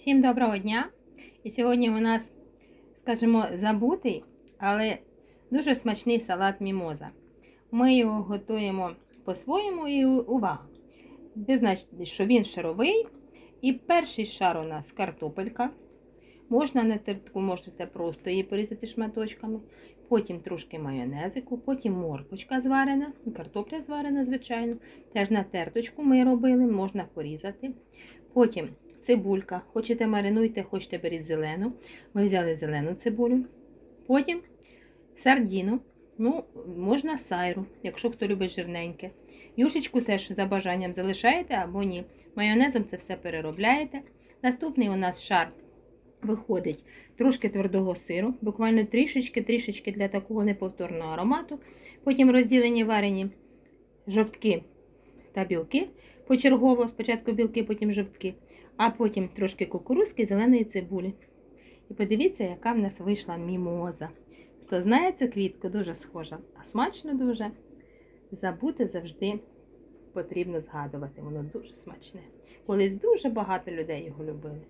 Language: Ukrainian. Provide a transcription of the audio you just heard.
Всім доброго дня! І сьогодні у нас, скажімо, забутий, але дуже смачний салат мімоза. Ми його готуємо по-своєму і увага. Ви знаєте, що він шаровий. І перший шар у нас картопелька. Можна на тертку, можете просто її порізати шматочками. Потім трошки майонезику, потім моркочка зварена, картопля зварена, звичайно. Теж на терточку ми робили, можна порізати. Потім цибулька. Хочете маринуйте, хочете беріть зелену. Ми взяли зелену цибулю. Потім сардіну. Ну, можна сайру, якщо хто любить жирненьке. Юшечку теж за бажанням залишаєте або ні. Майонезом це все переробляєте. Наступний у нас шар виходить трошки твердого сиру, буквально трішечки-трішечки для такого неповторного аромату. Потім розділені варені жовтки та білки почергово. Спочатку білки, потім жовтки, а потім трошки кукурузки, зеленої цибулі. І подивіться, яка в нас вийшла мімоза. Хто знає цю квітку, дуже схожа, а смачно дуже. Забути завжди потрібно згадувати. Воно дуже смачне. Колись дуже багато людей його любили.